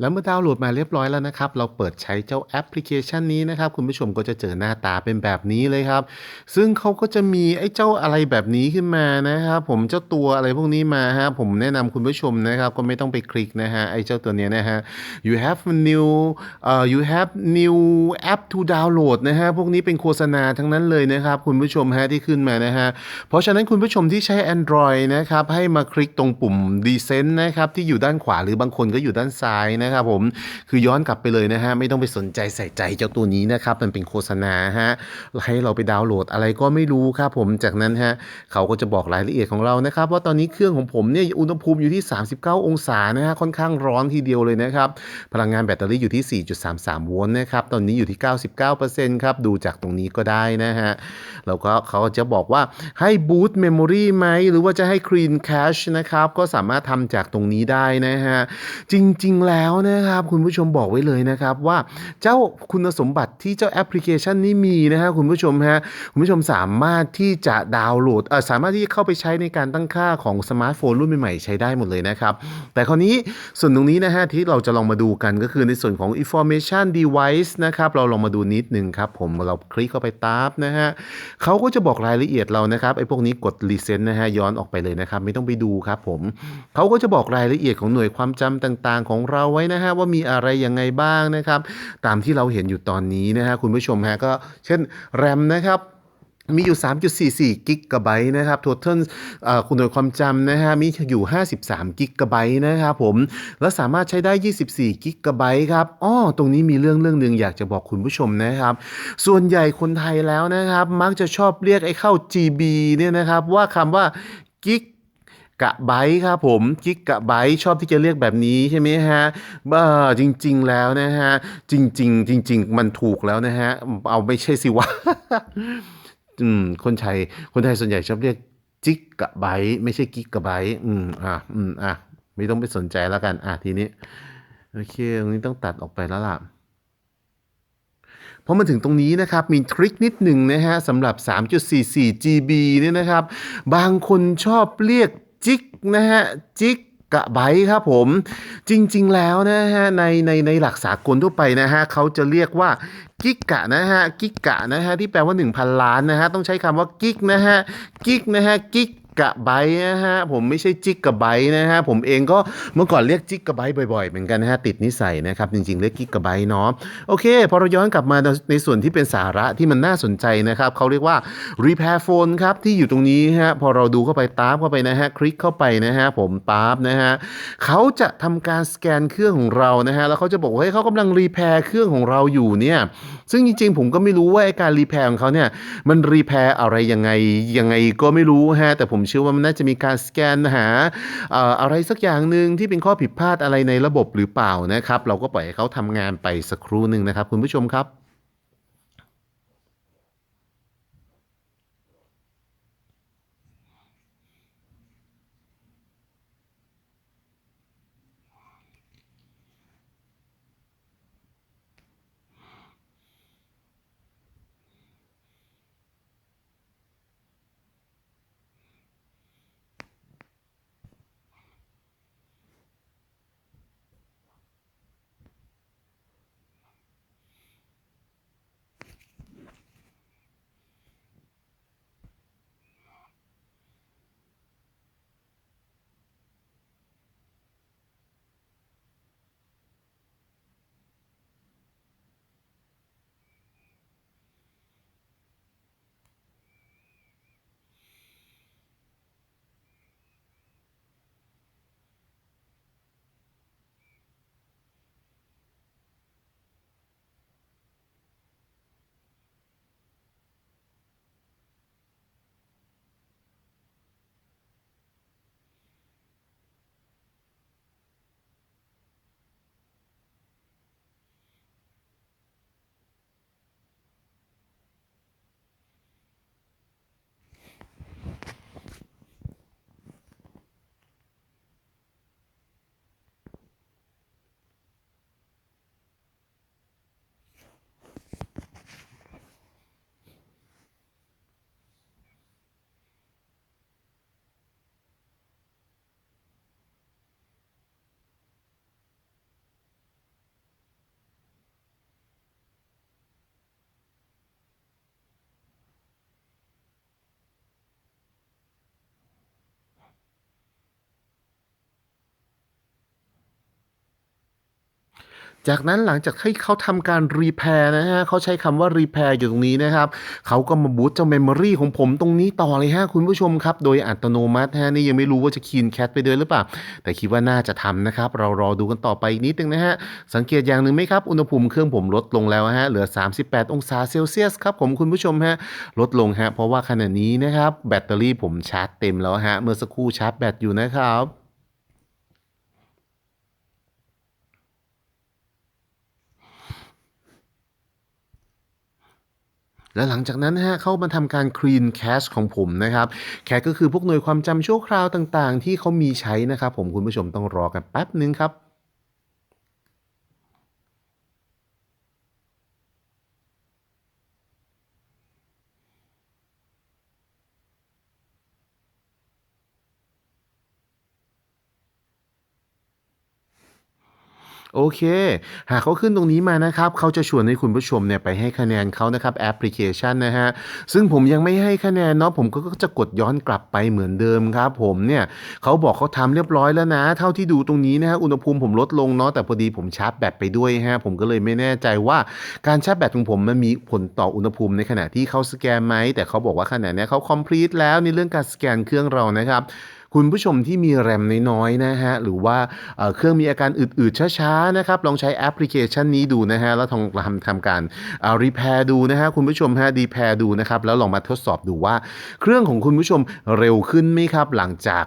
แล้วเมื่อดาวน์โหลดมาเรียบร้อยแล้วนะครับ เราเปิดใช้เจ้าแอปพลิเคชันนี้นะครับ คุณผู้ชมก็จะเจอหน้าตาเป็นแบบนี้เลยครับ ซึ่งเขาก็จะมีไอ้เจ้าอะไรแบบนี้ขึ้นมานะครับผมเจ้าตัวอะไรพวกนี้มาฮะผมแนะนำคุณผู้ชมนะครับ ก็ไม่ต้องไปคลิกนะฮะไอ้เจ้าตัวเนี้ยนะฮะ you have new เอ่อ you have new app to download นะฮะพวกนี้เป็นโฆษณาทั้งนั้นเลยนะครับ คุณผู้ชมฮะที่ขึ้นมานะฮะเพราะฉะนั้นคุณผู้ชมที่ใช้ Android นะครับให้มาคลิกตรงปุ่ม Descent นะครับที่อยู่ด้านขวาหรือบางคนก็อยู่ด้านซ้ายนะครับผมคือย้อนกลับไปเลยนะฮะไม่ต้องไปสนใจใส่ใจเจ้าตัวนี้นะครับมันเป็นโฆษณาฮะให้เราไปดาวน์โหลดอะไรก็ไม่รู้ครับผมจากนั้นฮะเขาก็จะบอกรายละเอียดของเรานะครับว่าตอนนี้เครื่องของผมเนี่ยอุณหภูมิอยู่ที่ 39 องศานะฮะค่อนข้างร้อนทีเดียวเลยนะครับพลังงานแบตเตอรี่อยู่ที่ 4.33 โวลต์นะครับตอนนี้อยู่ที่ 99%ครับดูจากตรงนี้ก็ได้นะฮะแล้วก็เขาจะบอกว่าให้บูตเมมโมรีไหมหรือว่าจะให้ clean cache นะครับก็สามารถทำจากตรงนี้ได้นะฮะจริงๆแล้วนะครับ คุณผู้ชมบอกไว้เลยนะครับว่าเจ้าคุณสมบัติที่เจ้าแอปพลิเคชันนี้มีนะฮะคุณผู้ชมฮะคุณผู้ชมสามารถที่จะดาวน์โหลดเออสามารถที่จะเข้าไปใช้ในการตั้งค่าของสมาร์ทโฟนรุ่นใหม่ๆใช้ได้หมดเลยนะครับ แต่คราวนี้ส่วนตรงนี้นะฮะที่เราจะลองมาดูกันก็คือในส่วนของ information device นะครับเราลองมาดูนิดนึงครับผมเราคลิกเข้าไปตามนะฮะเขาก็จะบอกรายละเอียดเรานะครับไอ้พวกนี้กด reset นะฮะย้อนออกไปเลยนะครับ ไม่ต้องไปดูครับผมเขาก็จะบอกรายละเอียดของหน่วยความจำต่าง ๆ ของเราว้นะฮะว่ามีอะไรยังไงบ้างนะครับตามที่เราเห็นอยู่ตอนนี้นะฮะคุณผู้ชมฮะก็เช่น RAM นะครับมีอยู่ 3.44 กิกะไบต์นะครับ total เอ่อคุณหน่วยความจำนะฮะ มีอยู่ 53 กิกะไบต์นะครับผม แล้วสามารถใช้ได้ 24 กิกะไบต์ครับ อ้อ ตรงนี้มีเรื่องเรื่องหนึ่งอยากจะบอกคุณผู้ชมนะครับ ส่วนใหญ่คนไทยแล้วนะครับ มักจะชอบเรียกไอ้เข้า GB เนี่ยนะครับ ว่าคำว่ากิก กะไบต์ครับผมกิกกะไบต์ชอบที่จะเรียกแบบนี้ใช่ไหมฮะเออจริง ๆ แล้วนะฮะ จริง ๆ จริง ๆ มันถูกแล้วนะฮะ เอาไม่ใช่สิวะอืมคนไทยคนไทยส่วนใหญ่ชอบเรียกจิกกะไบต์ไม่ใช่กิกกะไบต์อืมอะอืมอะไม่ต้องไปสนใจแล้วกัน อะทีนี้โอเคตรงนี้ต้องตัดออกไปแล้วล่ะพอมาถึงตรงนี้นะครับ มีทริคนิดหนึ่งนะฮะสำหรับ 3.44 GB เนี่ยนะครับ บางคนชอบเรียก จิกนะฮะจิกกะไบครับผมจริงๆแล้วนะฮะในในในหลักสากลทั่วไปนะฮะเขาจะเรียกว่ากิกกะนะฮะกิกกะนะฮะที่แปลว่า 1,000 ล้านนะฮะต้องใช้คำว่ากิกนะฮะกิกนะฮะกิก กะไบนะฮะผมไม่ใช่จิกกะไบนะฮะผมเองก็เมื่อก่อนเรียกจิกกะไบบ่อยๆเหมือนกันนะฮะติดนิสัยนะครับจริงๆเรียกกิกกะไบเนาะโอเคพอเราย้อนกลับมาในส่วนที่เป็นสาระที่มันน่าสนใจนะครับเขาเรียกว่า repair phone ครับที่อยู่ตรงนี้ฮะพอเราดูเข้าไปตามเข้าไปนะฮะคลิกเข้าไปนะฮะผมปั๊บนะฮะเขาจะทำการสแกนเครื่องของเรานะฮะแล้วเขาจะบอกว่าเฮ้ยเขากำลังรีแพร์เครื่องของเราอยู่เนี่ยซึ่งจริงๆ ผมก็ไม่รู้ว่าการรีแพร์ของเขาเนี่ยมันรีแพร์อะไรยังไงยังไงก็ไม่รู้ฮะแต่ผมเชื่อว่ามันน่าจะมีการสแกนหาเอ่ออะไรสักอย่างหนึ่งที่เป็นข้อผิดพลาดอะไรในระบบหรือเปล่านะครับ เราก็ปล่อยให้เขาทำงานไปสักครู่หนึ่งนะครับ คุณผู้ชมครับ จากนั้นหลังจากให้เขาทำการรีแพร์นะฮะเขาใช้คำว่ารีแพร์อยู่ตรงนี้นะครับเขาก็มาบูตเจ้าเมมโมรีของผมตรงนี้ต่อเลยฮะคุณผู้ชมครับ โดยอัตโนมัติฮะนี่ยังไม่รู้ว่าจะคีนแคทไปด้วยหรือเปล่า แต่คิดว่าน่าจะทำนะครับ เรารอดูกันต่อไปอีกนิดนึงนะฮะ สังเกตอย่างหนึ่งไหมครับ อุณหภูมิเครื่องผมลดลงแล้วฮะเหลือ 38 องศาเซลเซียสครับผมคุณผู้ชมฮะลดลงฮะเพราะว่าขณะนี้นะครับแบตเตอรี่ผมชาร์จเต็มแล้วฮะเมื่อสักครู่ชาร์จแบตอยู่นะครับ และหลังจากนั้นนะฮะเขามาทำการ clean cache ของผมนะครับ แคชก็คือพวกหน่วยความจำชั่วคราวต่างๆ ที่เขามีใช้นะครับผมคุณผู้ชมต้องรอกันแป๊บนึงครับ โอเค หากเขาขึ้นตรงนี้มานะครับ เขาจะชวนให้คุณผู้ชมเนี่ยไปให้คะแนนเขานะครับแอปพลิเคชันนะฮะ ซึ่งผมยังไม่ให้คะแนนเนาะ ผมก็จะกดย้อนกลับไปเหมือนเดิมครับผมเนี่ยเขาบอกเขาทำเรียบร้อยแล้วนะ เท่าที่ดูตรงนี้นะฮะ อุณหภูมิผมลดลงเนาะ แต่พอดีผมชาร์จแบตไปด้วยฮะ ผมก็เลยไม่แน่ใจว่าการชาร์จแบตของผมมันมีผลต่ออุณหภูมิในขณะที่เขาสแกนไหม แต่เขาบอกว่าขณะเนี้ยเขา complete แล้วในเรื่องการสแกนเครื่องเรานะครับ คุณผู้ชมที่มีแรมน้อยๆนะฮะหรือว่าเครื่องมีอาการอืดๆช้าๆนะครับลองใช้แอปพลิเคชันนี้ดูนะฮะแล้วทำทำทำการรีแพร์ดูนะฮะคุณผู้ชมฮะดีแพร์ดูนะครับแล้วลองมาทดสอบดูว่า เครื่องของคุณผู้ชมเร็วขึ้นไหมครับ หลังจาก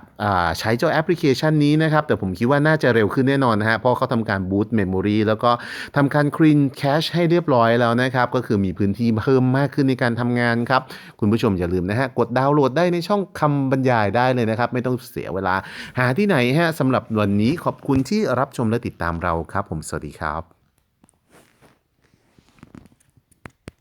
ใช้เจ้าแอปพลิเคชันนี้นะครับแต่ผมคิดว่าน่าจะเร็วขึ้นแน่นอนนะฮะเพราะเขาทำการบูตเมมโมรีแล้วก็ทำการ clean cache ให้เรียบร้อยแล้วนะครับก็คือมีพื้นที่เพิ่มมากขึ้นในการทำงานครับคุณผู้ชมอย่าลืมนะฮะกดดาวน์โหลดได้ในช่องคำบรรยายได้เลยนะครับไม่ต้องต้องเสียเวลา หาที่ไหนฮะสำหรับวันนี้ขอบคุณที่รับชมและติดตามเราครับ ผมสวัสดีครับ